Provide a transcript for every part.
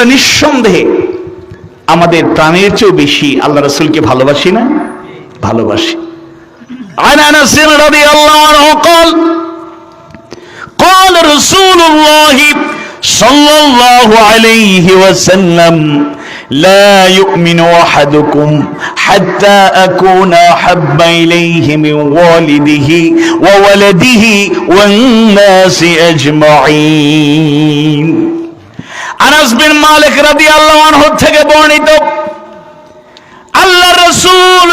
আমরা নিঃসন্দেহে আমাদের প্রাণের চেয়েও বেশি আল্লাহ রসুলকে ভালোবাসি না ভালোবাসি عن انس رضي الله عنه قال قال رسول الله صلى الله عليه وسلم لا يؤمن احدكم حتى اكون احب اليه من والده وولده والناس اجمعين আনাস বিন মালিক রাদিয়াল্লাহু আনহু থেকে বর্ণিত আল্লাহ রসুল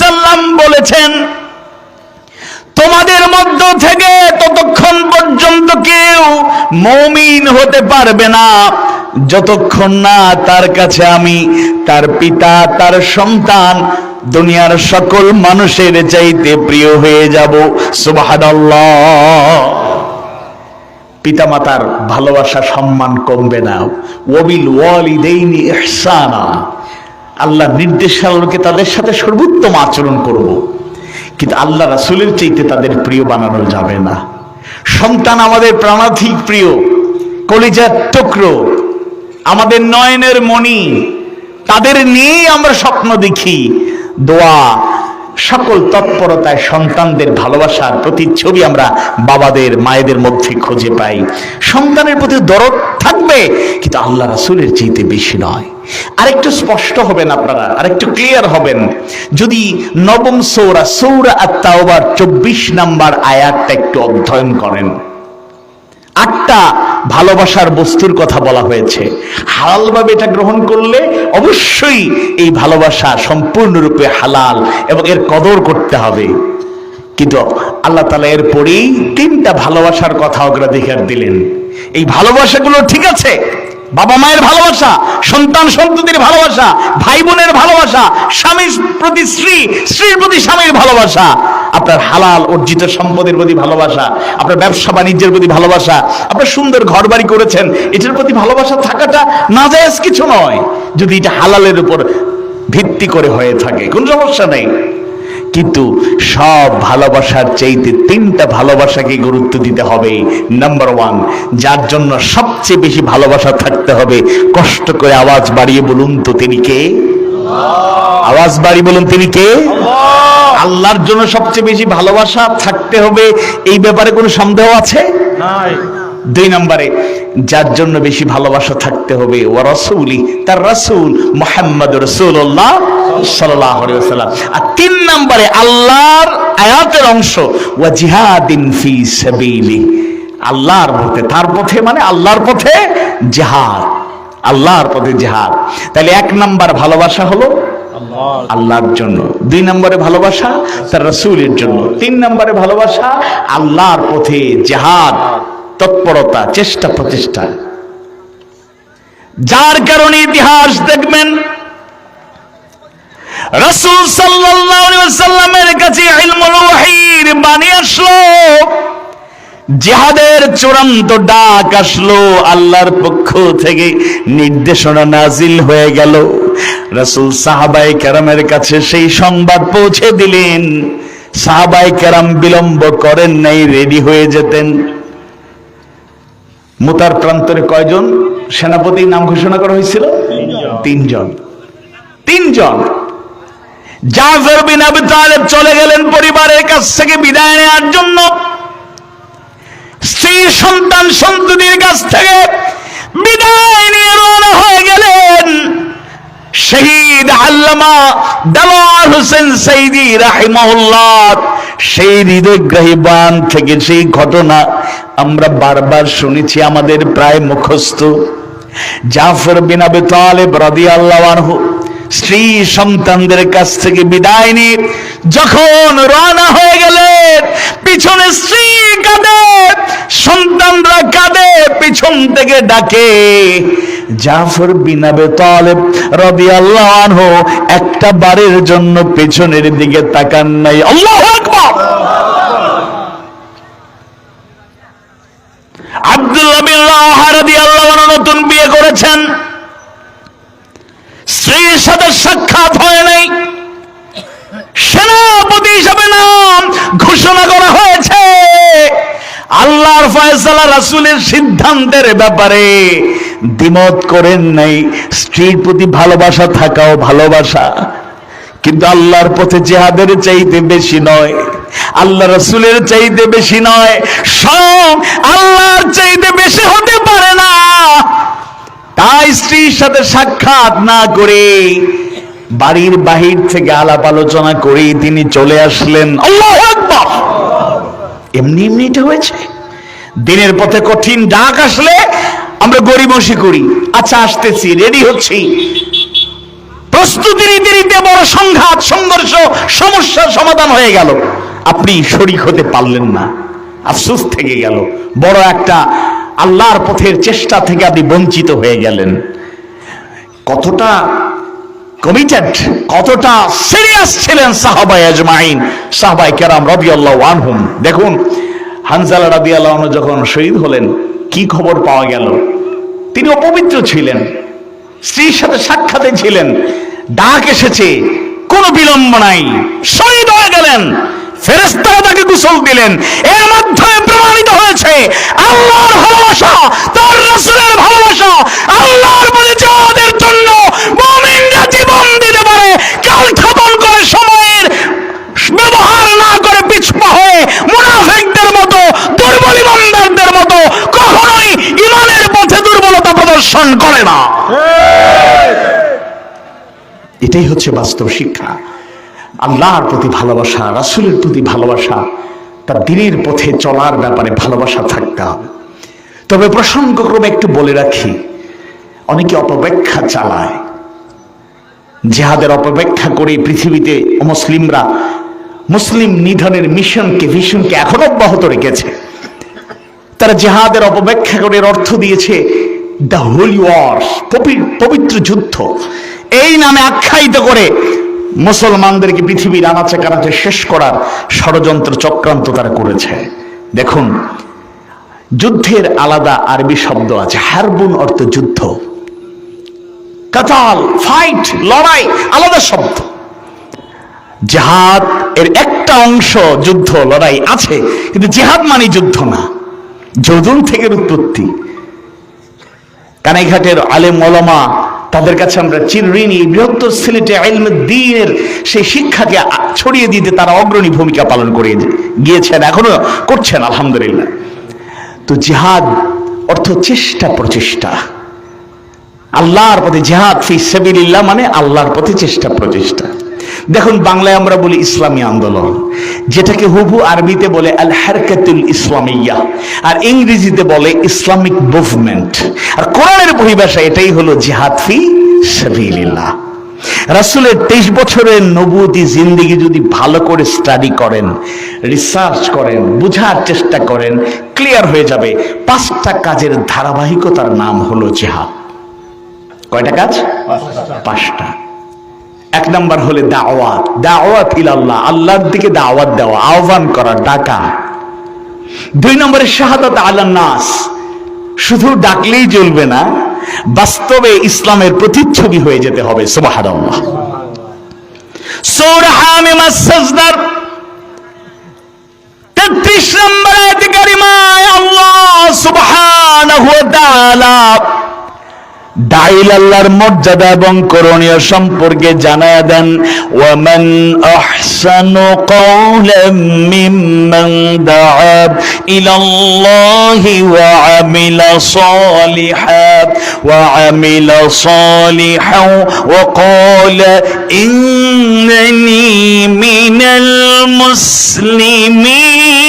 সাল্লাম বলেছেন, তোমাদের মধ্য থেকে ততক্ষণ পর্যন্ত কেউ মমিন হতে পারবে না। যতক্ষণ না তার কাছে আমি, তার পিতা, তার সন্তান, দুনিয়ার সকল মানুষের চাইতে প্রিয় হয়ে যাব। সুবহানাল্লাহ। পিতামাতার ভালোবাসা সম্মান কমবে না। ওবিল ওয়ালিদাইনি ইহসানা। আল্লাহ নির্দেশালকে তাদের সাথে সর্বোত্তম আচরণ করব। কিন্তু আল্লাহ রাসুলের চাইতে তাদের প্রিয় বানানো যাবে না। সন্তান আমাদের প্রাণাধিক প্রিয়, কলিজার টুকরো, আমাদের নয়নের মণি, তাদের নিয়েই আমরা স্বপ্ন দেখি। দোয়া সকল তৎপরতায় সন্তানদের ভালোবাসার প্রতিচ্ছবি আমরা বাবাদের, মায়েদের মধ্যে খুঁজে পাই। সন্তানের প্রতি দরদ থাকবে, কিন্তু আল্লাহ রাসুলের চেয়েতে বেশি নয়। আরেকটু স্পষ্ট হবেন আপনারা, আরেকটু ক্লিয়ার হবেন। যদি নবম সৌরা সৌরা আত্মাওবার চব্বিশ নাম্বার আয়াতটা একটু অধ্যয়ন করেন। আটটা ভালোবাসার বস্তুর কথা বলা হয়েছে। হালালভাবে এটা গ্রহণ করলে অবশ্যই এই ভালোবাসা সম্পূর্ণরূপে হালাল এবং এর কদর করতে হবে। কিন্তু আল্লাহ তালা এরপরেই তিনটা ভালোবাসার কথা অগ্রাধিকার দিলেন। এই ভালোবাসাগুলো ঠিক আছে বাবা মায়ের ভালোবাসা, সন্তান সন্ততির ভালোবাসা ভাই বোনের ভালোবাসা স্বামীর প্রতি স্ত্রী, স্ত্রীর প্রতি স্বামীর ভালোবাসা, আপনার হালাল অর্জিত সম্পদের প্রতি ভালোবাসা, আপনার ব্যবসা বাণিজ্যের প্রতি ভালোবাসা, আপনার সুন্দর ঘর বাড়ি করেছেন, এটার প্রতি ভালোবাসা থাকাটা না কিছু নয়। যদি এটা হালালের উপর ভিত্তি করে হয়ে থাকে, কোন সমস্যা নেই। কিন্তু সব ভালোবাসার চাইতে তিনটা ভালোবাসাকে গুরুত্ব দিতে হবে। নাম্বার ওয়ান যার জন্য সবচেয়ে বেশি ভালোবাসা থাকতে হবে। কষ্ট করে আওয়াজ বাড়িয়ে বলুন তো তিনি কে? আওয়াজ বাড়ি বলুন তিনি কে? আল্লাহর জন্য সবচেয়ে বেশি ভালোবাসা থাকতে হবে। এই ব্যাপারে কোনো সন্দেহ আছে? দুই নম্বরে যার জন্য বেশি ভালোবাসা থাকতে হবে। ও রসুলি তার রসুল মোহাম্মদ রসুল্লাহ সাল্লাহ সাল্লাম আর তিন নম্বরে আল্লাহর আয়াতের অংশ ও জিহাদিন ফি সাবিলি। আল্লাহর পথে, তার পথে মানে আল্লাহর পথে আল্লাহর পথে তাহলে এক নাম্বার ভালোবাসা হলো আল্লাহর জন্য। দুই নম্বরে ভালোবাসা তার রসুলের জন্য। তিন নম্বরে ভালোবাসা আল্লাহর পথে জেহাদ, তৎপরতা, চেষ্টা প্রচেষ্টা যার কারণে ইতিহাস দেখবেন রসুল সাল্লামের কাছে বাণী আসলো। জিহাদের চূড়ান্ত ডাক আসলো, আল্লাহর পক্ষ থেকে নির্দেশনা নাজিল হয়ে গেল। রসুল সাহাবাই কেরামের কাছে সেই সংবাদ পৌঁছে দিলেন। সাহাবাই কেরাম বিলম্ব করেন নাই, রেডি হয়ে যেতেন। মুতার প্রান্তরে কয়জন সেনাপতির নাম ঘোষণা করা হয়েছিল? তিনজন। তিনজন। জাফর বিন আবি তালেব চলে গেলেন পরিবারের কাছ থেকে বিদায় নেওয়ার জন্য। স্ত্রী সন্তান সন্ততির কাছ থেকে বিদায় নিয়ে রওনা হয়ে গেলেন শহীদ আল্লামা দালাল হোসেন সাইদি রাহিমাহুল্লাহ। সেই হৃদয়গ্রাহী বান থেকে সেই ঘটনা আমরা বারবার শুনেছি, আমাদের প্রায় মুখস্থ। জাফর বিন আবি তালেব রাদিয়াল্লাহু আনহু স্ত্রী সন্তানদের কাছ থেকে বিদায় নিয়ে যখন রওনা হয়ে গেলেন পিছনে স্ত্রী কাঁদে, সন্তানরা কাঁদে, পিছন থেকে ডাকে, জাফর বিন আবি তালেব রাদিয়াল্লাহু আনহু একটা বারের জন্য পেছনের দিকে তাকান নাই। আল্লাহু আকবার! আব্দুল্লাহ বিন রাদিয়াল্লাহু আনহু নতুন বিয়ে করেছেন। স্ত্রীর সাথে সাক্ষাৎ হয় নাই। সেনাপতি হিসাবে নাম ঘোষণা করা হয়েছে। আল্লাহর ফয়সালা রাসূলের সিদ্ধান্তের ব্যাপারে দ্বিমত করেন নাই। স্ত্রীর প্রতি ভালোবাসা থাকাও ভালোবাসা। কিন্তু আল্লাহর পথে জেহাদের চাইতে বেশি নয়। আল্লাহ রসুলের চাইতে বেশি নয়। সব আল্লাহর চাইতে বেশি হতে পারে না। তাই স্ত্রীর সাথে সাক্ষাৎ না করে বাড়ির বাহির থেকে আলাপ আলোচনা করে তিনি চলে আসলেন। এমনি এমনি হয়েছে। দিনের পথে কঠিন ডাক আসলে আমরা গরিবসি করি। আচ্ছা আসতেছি রেডি হচ্ছি। প্রস্তুতি নিতে নিতে বড় সংঘাত, সংঘর্ষ, সমস্যার সমাধান হয়ে গেল। আপনি শরিক হতে পারলেন না। আফসোস থেকে গেল। বড় একটা আল্লাহর পথের চেষ্টা থেকে আপনি বঞ্চিত হয়ে গেলেন। কতটা কমিটেড কতটা সিরিয়াস ছিলেন সাহাবাই আজমাইন সাহাবাই কেরাম রবি আল্লাহ আনহুম। দেখুন, হানজালা রাবি আল্লাহ যখন শহীদ হলেন, কি খবর পাওয়া গেল? তিনি অপবিত্র ছিলেন, স্ত্রীর সাথে সাক্ষাতে ছিলেন, ডাক এসেছে, কোনো বিলম্ব নাই, শহীদ হয়ে গেলেন। ফেরেস্তারা তাকে গোসল দিলেন। এর মাধ্যমে প্রমাণিত হয়েছে আল্লাহর ভালোবাসা তার রাসূলের ভালোবাসা আল্লাহর প্রতি জিহাদের জন্য মুমিনরা জীবন দিতে পারে কাল ক্ষেপণ করে সময়ের ব্যবহার না করে পিছপা হয়ে মুনাফিকদের মতো দুর্বল ইমানদারদের মতো কখনোই ইমানের পথে দুর্বলতা প্রদর্শন করে না। এটাই হচ্ছে বাস্তব শিক্ষা। আল্লাহর প্রতি ভালোবাসা, রাসূলের প্রতি ভালোবাসা, তার দিনের পথে চলার ব্যাপারে ভালোবাসা থাকতে হবে। তবে প্রসঙ্গক্রমে একটু বলে রাখি, অনেকে অপব্যাখ্যা চালায়। জেহাদের অপব্যাখ্যা করে পৃথিবীতে মুসলিমরা মুসলিম নিধনের মিশনকে, ভিশনকে এখন অব্যাহত রেখেছে। তারা জেহাদের অপব্যাখ্যা করে অর্থ দিয়েছে দ্য হোলি ওয়ার পবিত্র যুদ্ধ। এই নামে আখ্যায়িত করে মুসলমানদেরকে পৃথিবীর আনাচে কানাচে শেষ করার ষড়যন্ত্র চক্রান্ত তারা করেছে। দেখুন, যুদ্ধের আলাদা আরবি শব্দ আছে, হারবুন অর্থ যুদ্ধ। কাতাল, ফাইট, লড়াই, আলাদা শব্দ। জেহাদ এর একটা অংশ যুদ্ধ, লড়াই আছে, কিন্তু জেহাদ মানে যুদ্ধ না। যৌদুন থেকে উৎপত্তি। কানাইঘাটের আলেম ওলামা তাদের কাছে আমরা চিরঋণী এই বৃহত্তর সিলেটে আইলমের দিনের সেই শিক্ষাকে ছড়িয়ে দিতে তারা অগ্রণী ভূমিকা পালন করে গিয়েছেন, এখনও করছেন, আলহামদুলিল্লাহ। তো জিহাদ অর্থ চেষ্টা প্রচেষ্টা। আল্লাহর পথে জিহাদ ফি সাবিলিল্লাহ মানে আল্লাহর পথে চেষ্টা প্রচেষ্টা। দেখুন, বাংলায় আমরা বলি ইসলামী আন্দোলন, যেটাকে হুবু আরবিতে বলে আল হারকাতুল ইসলামিয়া, আর ইংরেজিতে বলে ইসলামিক মুভমেন্ট। আর কোরআনের পরিভাষা এটাই হলো জিহাদ ফি সাবিলিল্লাহ। রাসূলের তেইশ বছরের নবুতি জিন্দিগি যদি ভালো করে স্টাডি করেন রিসার্চ করেন, বুঝার চেষ্টা করেন ক্লিয়ার হয়ে যাবে। পাঁচটা কাজের ধারাবাহিকতার নাম হলো জিহাদ। কয়টা কাজ? পাঁচটা। এক নাম্বার হলে দাওয়াত। দাওয়াত ইলাল্লাহ, আল্লাহর দিকে দাওয়াত দেওয়া, আহ্বান করা, ডাকা। দুই নম্বরে শাহাদাত আলান নাস। শুধু ডাকলেই চলবে না, বাস্তবে ইসলামের প্রতিচ্ছবি হয়ে যেতে হবে, সুবহানাল্লাহ। সূরা হামিম আস-সাজদার 33 নম্বর আয়াত কারিমায় আল্লাহ সুবহানাহু ওয়া তাআলা দাইল আল্লাহর মর্যাদা এবং করণীয় সম্পর্কে জানায় দেন, ওয়ামান আহসানু কওলাম মিম্মান দাআ ইলাল্লাহি ওয়া আমিলা সালিহান ওয়া আমিলা সালিহান ওয়া ক্বালা, ইন্নানি মিনাল মুসলিমিন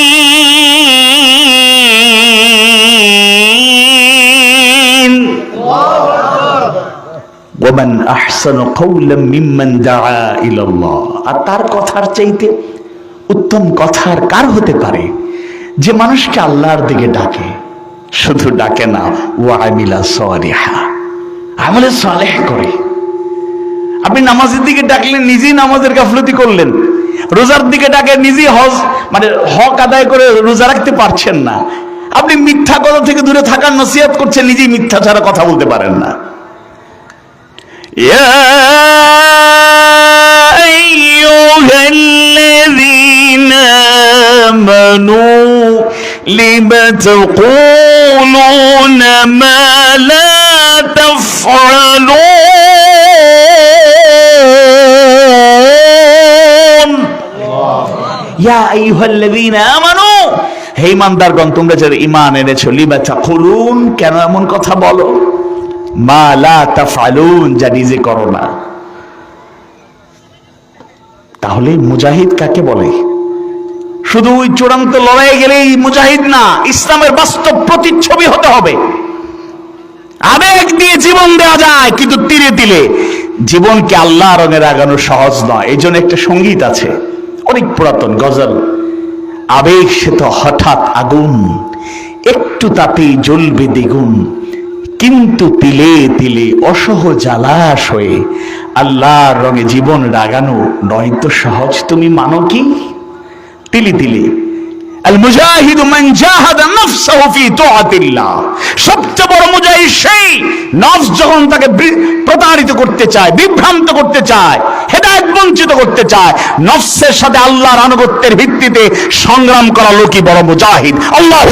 ওমান আহসান কৌলাম মিম্মান দাআ ইলাল্লাহ। আর তার কথার চাইতে উত্তম কথার কার হতে পারে? যে মানুষকে আল্লাহর দিকে ডাকে, শুধু ডাকে না ও আমিলা সালিহা। আমলে সালেহ করে। আপনি নামাজের দিকে ডাকলেন নিজেই নামাজের গাফলতি করলেন। রোজার দিকে ডাকে, নিজেই হজ মানে হক আদায় করে রোজা রাখতে পারছেন না। আপনি মিথ্যা কথা থেকে দূরে থাকার নসিহত করছেন, নিজেই মিথ্যা ছাড়া কথা বলতে পারেন না। يا أيها الذين آمنوا لم تقولون ما لا يفعلون ইয়া আইয়ুহাল্লাযীনা আমানু হে ইমানদারগণ তোমরা যারা ঈমান এনেছো লিমা তাকুলুন কেন এমন কথা বলো যা নিজে করো না। তাহলে মুজাহিদ কাকে বলে? শুধু ওই চূড়ান্ত লড়াই গেলেই মুজাহিদ না, ইসলামের বাস্তব প্রতিচ্ছবি হতে হবে। আবেগ দিয়ে জীবন দেওয়া যায়, কিন্তু তীরে তিলে জীবনকে আল্লাহ রঙের আগানো সহজ নয়। এই জন্য একটা সংগীত আছে, অনেক পুরাতন গজল। আবেগ সে তো হঠাৎ আগুন, একটু তাতেই জ্বলবে দ্বিগুণ। কিন্তু তিলে তিলে অসহ জ্বালাস হয়ে আল্লাহর রঙে জীবন রাগানো নয় তো সহজ, তুমি মানো কি? তিলি তিলি। আল মুজাহিদ বড় মুজাহিদ সেই যখন তাকে প্রতারিত করতে চায়, বিভ্রান্ত করতে চায় বঞ্চিত করতে চায় ভিত্তিতে সংগ্রাম করা লোকই বড় মুজাহিদ। আল্লাহু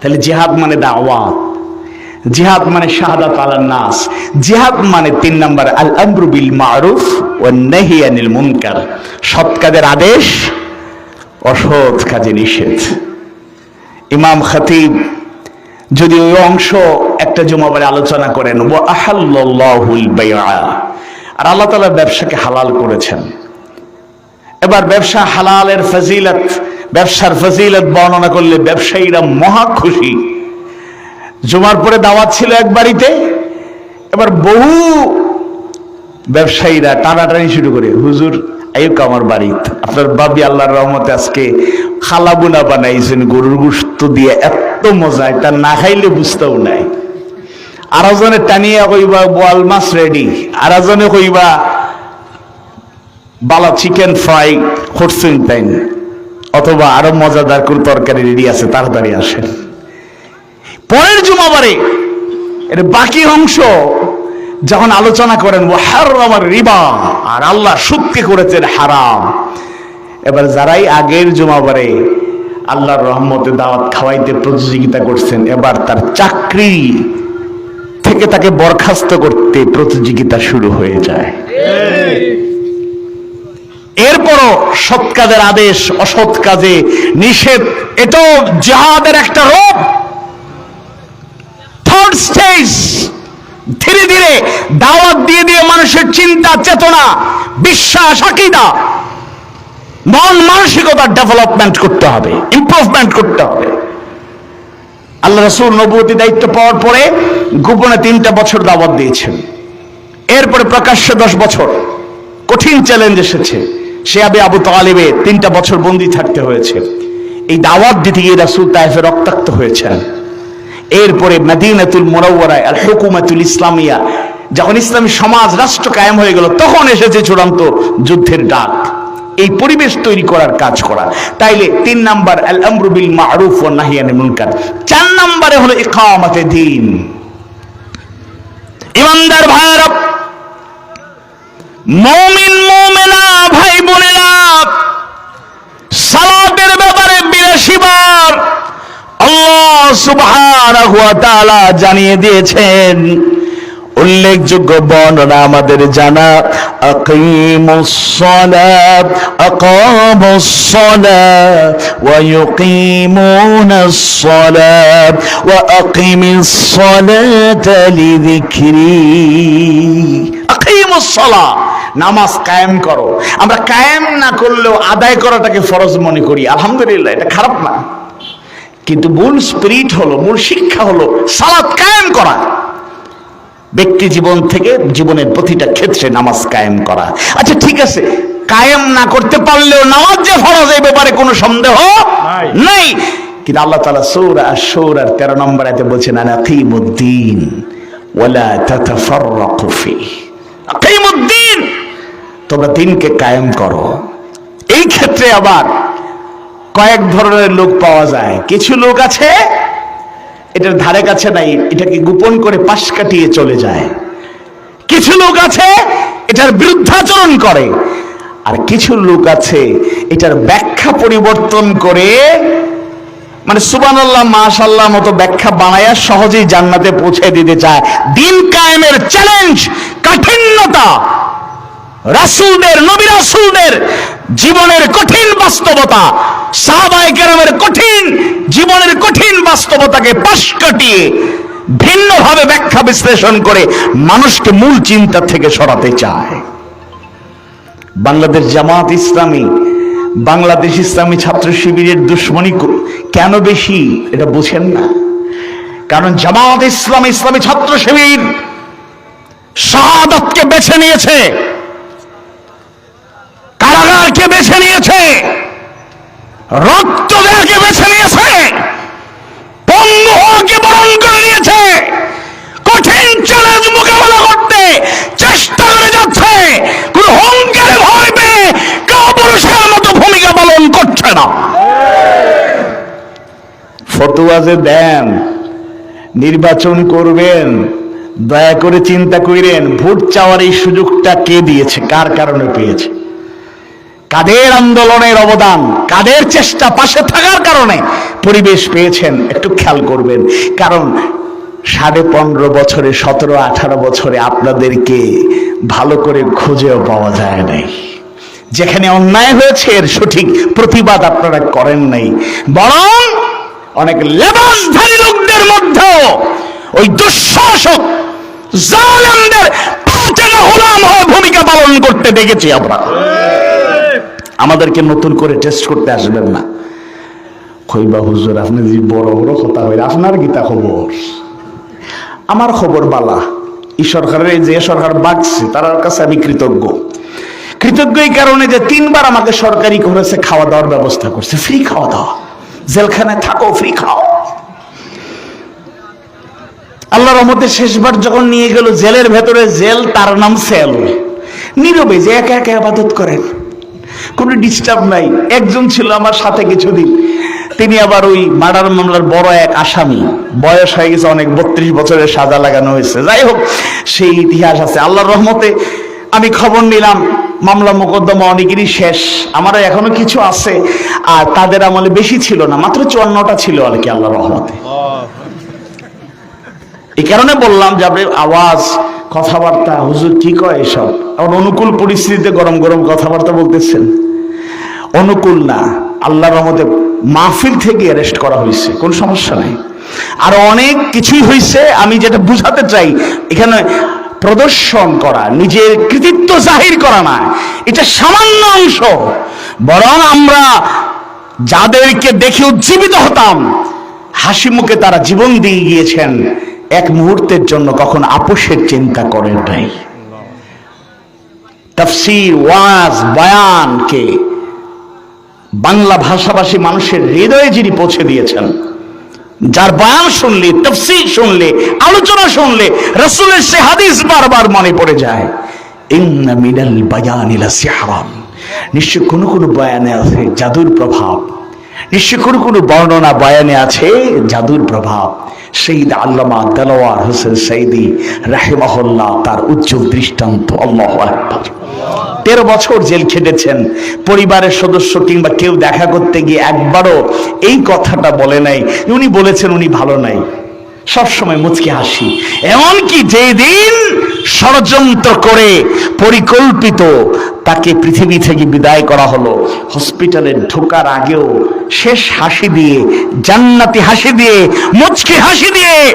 তাহলে জিহাদ মানে দাওয়াত। জিহাদ মানে শাহাদাত আলান নাস। জিহাদ মানে তিন নম্বর আল আমরু বিল মারুফ ও নাহি আনিল মুনকার। সৎ কাজের আদেশ, অসৎ কাজে নিষেধ। ইমাম খতিব যদি ওই অংশ একটা জমাবারে আলোচনা করেন ও আহাল্লাহুল বাইআ আর আল্লাহ তাআলা ব্যবসাকে হালাল করেছেন। এবার ব্যবসা হালালের ফজিলত, ব্যবসার ফজিলত বর্ণনা করলে ব্যবসায়ীরা মহা খুশি। জুমার পরে দাওয়াত ছিল এক বাড়িতে। এবার বহু ব্যবসায়ীরা টানাটানি শুরু করে, হুজুর আমার আপনার বাবি আল্লাহর রহমতে আজকে খালাবুনা বানাইছেন, গরুর গুস্ত দিয়ে এত মজা, এটা না খাইলে বুঝতেও নাই। টানিয়া কইবা, বোয়াল মাছ রেডি আরেকজনে কইবা, বালা চিকেন ফ্রাই করছেন তাই অথবা আরও মজাদার কোন তরকারি রেডি আছে, তাড়াতাড়ি আসেন। পরের জুমাবারে এর বাকি অংশ যখন আলোচনা করেন আমার রিবা আর আল্লাহ সুদকে করেছেন হারাম। এবার যারাই আগের জুমাবারে আল্লাহর রহমতে দাওয়াত খাওয়াইতে প্রতিযোগিতা করছেন, এবার তার চাকরি থেকে তাকে বরখাস্ত করতে প্রতিযোগিতা শুরু হয়ে যায়। এরপরও সৎ কাজের আদেশ, অসৎ কাজে নিষেধ, এটাও জাহাদের একটা রূপ। স্টেজ ধীরে ধীরে দাওয়াত দিয়ে দিয়ে মানুষের চিন্তা, চেতনা, বিশ্বাস, আকিদা, মন মানসিকতার ডেভেলপমেন্ট করতে হবে ইমপ্রুভমেন্ট করতে হবে। আল্লাহ রসুল নবতী দায়িত্ব পাওয়ার পরে গোপনে তিনটা বছর দাওয়াত দিয়েছেন। এরপরে প্রকাশ্যে দশ বছর কঠিন চ্যালেঞ্জ এসেছে। সে আবে আবু তালেবে তিনটা বছর বন্দি থাকতে হয়েছে। এই দাওয়াত দিতে গিয়ে রাসুল তাইফে রক্তাক্ত হয়েছেন। এরপরে মদিনাতুল মোরাওয়ারায় আর হুকুমাতুল ইসলামিয়া, যখন ইসলামী সমাজ রাষ্ট্র কায়েম হয়ে গেল, তখন এসেছে চূড়ান্ত যুদ্ধের ডাক। এই পরিবেশ তৈরি করার কাজ করা। তাইলে তিন নাম্বার আল আমরু বিল মারুফ ও নাহিয়ানিল মুনকার। চার নাম্বারে হলো ইকামাতে দিন। ইমানদার ভাইয়েরা, মমিন, মোমেনা ভাই বোনেরা সালাতের ব্যাপারে বিরাশি বার আল্লাহ জানিয়ে দিয়েছেন, উল্লেখযোগ্য বর্ণনা আমাদের জানা ওয়া নামাজ কায়েম করো। আমরা কায়েম না করলেও আদায় করাটাকে ফরজ মনে করি। আলহামদুলিল্লাহ, এটা খারাপ না। কিন্তু মূল স্পিরিট হলো মূল শিক্ষা হলো সালাত কায়েম করা। ব্যক্তি জীবন থেকে জীবনের প্রতিটা ক্ষেত্রে নামাজ কায়েম করা। আচ্ছা ঠিক আছে কায়েম না করতে পারলেও নামাজ যে ফরজ এই ব্যাপারে কোনো সন্দেহ নাই। কিন্তু আল্লাহ তাআলা সূরা আশ-শূর আর 13 নম্বর আয়াতে বলছেন আনা আকিমুদ্দিন ওয়ালা তাতাফাররাকু ফি আকিমুদ্দিন তোমরা দিনকে কায়েম করো। এই ক্ষেত্রে আবার কয়েক ধরনের লোক পাওয়া যায়। কিছু লোক আছে, এটার ধারে কাছে নাই, এটাকে গোপন করে পাশ কাটিয়ে চলে যায়। কিছু লোক আছে, এটার বিরুদ্ধাচরণ করে। আর কিছু লোক আছে, এটার ব্যাখ্যা পরিবর্তন করে। মানে সুবান আল্লাহ মাশাল্লাহ মতো ব্যাখ্যা বানায়া সহজেই জান্নাতে পৌঁছে দিতে চায়। দিন কায়েমের চ্যালেঞ্জ কাঠিন্যতা। রাসূলদের, নবী রাসূলদের জীবনের কঠিন বাস্তবতা। সাহাবায়ে কেরামের কঠিন, জীবনের কঠিন বাস্তবতাকে পাশ কাটিয়ে ভিন্নভাবে ব্যাখ্যা বিশ্লেষণ করে মানুষকে মূল চিন্তা থেকে সরাতে চায়। বাংলাদেশ জামাত ইসলামী, বাংলাদেশ ইসলামী ছাত্র শিবিরের দুশ্মনী কেন বেশি? এটা বুঝেন না। কারণ জামাত ইসলাম, ইসলামী ছাত্র শিবির শাহাদতকে বেছে নিয়েছে। কারাগারকে বেছে নিয়েছে। রক্ত দেওয়াকে বেছে নিয়েছে। পঙ্গু হওয়াকে বরণ করে নিয়েছে। কঠিন চ্যালেঞ্জ মোকাবেলা করতে চেষ্টা করে যাচ্ছে। কোন হুঙ্কারে ভয় পেয়ে কাপুরুষের মতো ভূমিকা পালন করছে না। ফতুয়া যে দেন, নির্বাচন করবেন, দয়া করে চিন্তা করিলেন, ভোট চাওয়ার এই সুযোগটা কে দিয়েছে? কার কারণে পেয়েছে? কাদের আন্দোলনের অবদান, কাদের চেষ্টা পাশে থাকার কারণে পরিবেশ পেয়েছেন, একটু খেয়াল করবেন। কারণ সাড়ে পনেরো বছরে, সতেরো, আঠারো বছরে আপনাদেরকে ভালো করে খুঁজেও পাওয়া যায় নাই। যেখানে অন্যায় হয়েছে, এর সঠিক প্রতিবাদ আপনারা করেন নাই। বরং অনেক লেবাসধারী লোকদের মধ্যেও ওই দুঃশাসক জালেমদের পাঁচেনা গোলাম হয়ে ভূমিকা পালন করতে দেখেছি আমরা। আমাদেরকে নতুন করে টেস্ট করতে আসবেন না। কইবা হুজুর, আপনি যে বড় বড় কথা হইলে আপনার গীতা খবর? আমার খবর বালা। এই সরকারের এই যে সরকার বাড়ছে তার কাছে আমি কৃতজ্ঞ। কৃতজ্ঞ এই কারণে যে তিনবার আমাকে সরকারি করেছে খাওয়া দাওয়ার ব্যবস্থা করছে। ফ্রি খাওয়া দাওয়া। জেলখানায় থাকো ফ্রি খাও। আল্লাহর রহমতে শেষবার যখন নিয়ে গেল জেলের ভেতরে, জেল তার নাম সেল। নীরবে যে একা একা আবাদত করেন। কোনো ডিস্টার্ব নাই। একজন ছিল আমার সাথে কিছুদিন। তিনি আবার ওই মার্ডার মামলার বড় এক আসামি। বয়স হয়ে গেছে অনেক বত্রিশ বছরের সাজা লাগানো হয়েছে। যাই হোক সেই ইতিহাস আছে। আল্লাহর রহমতে আমি খবর নিলাম মামলা মোকদ্দমা অনেকেরই শেষ। আমারও এখনও কিছু আছে আর তাদের আমলে বেশি ছিল না। মাত্র চুয়ান্নটা ছিল আর কি আল্লাহর রহমতে। এই কারণে বললাম যে আপনি আওয়াজ কথাবার্তা, হুজুর ঠিক হয় এসব? এখন অনুকূল পরিস্থিতিতে গরম গরম কথাবার্তা বলতেছেন। অনুকূল না আল্লাহর রহমতে মাহফিল থেকে অ্যারেস্ট করা হয়েছে, কোনো সমস্যা নাই। আর অনেক কিছুই হয়েছে, আমি যেটা বুঝাতে চাই, এখানে প্রদর্শন করা, নিজের কৃতিত্ব জাহির করা না, এটা সামান্য অংশ। বরং আমরা যাদেরকে দেখে উজ্জীবিত হতাম, হাসি মুখে তারা জীবন দিয়ে গিয়েছেন। এক মুহূর্তের জন্য কখন আপোষের চিন্তা করেন নাই। তফসির, ওয়াজ, বয়ানকে বাংলা ভাষাভাষী মানুষের হৃদয়ে যিনি পৌঁছে দিয়েছেন, যার বয়ান শুনলে, তফসির শুনলে, আলোচনা শুনলে, রসুলের সে হাদিস বারবার মনে পড়ে যায়, ইন্না মিনাল বায়ানি লাসিহরান। নিশ্চয় কোনো কোনো বয়ানে আছে জাদুর প্রভাব, নিশ্চয় কোনো কোনো বর্ণনা বয়ানে আছে জাদুর প্রভাব। শহীদ আল্লামা দেলোয়ার হোসেন সঈদি রাহেমহল্লা তার উজ্জ্বল দৃষ্টান্ত, আল্লাহ আকবার। তেরো বছর জেল খেটেছেন। পরিবারের সদস্য কিংবা কেউ দেখা করতে গিয়ে একবারও এই কথাটা বলে নাই। উনি বলেছেন উনি ভালো নাই। সবসময় মুচকে হাসি। এমনকি যেদিন ষড়যন্ত্র করে পরিকল্পিত তাকে পৃথিবী থেকে বিদায় করা হলো। হসপিটালে ঢোকার আগেও শেষ হাসি দিয়ে, জান্নাতি হাসি দিয়ে, মুচকি হাসি দিয়ে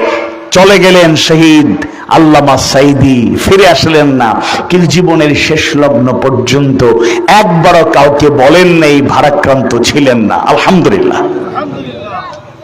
চলে গেলেন শহীদ আল্লামা সাইদি। ফিরে আসলেন না। কিন্তু জীবনের শেষ লগ্ন পর্যন্ত একবারও কাউকে বলেন নেই, ভারাক্রান্ত ছিলেন না। আলহামদুলিল্লাহ।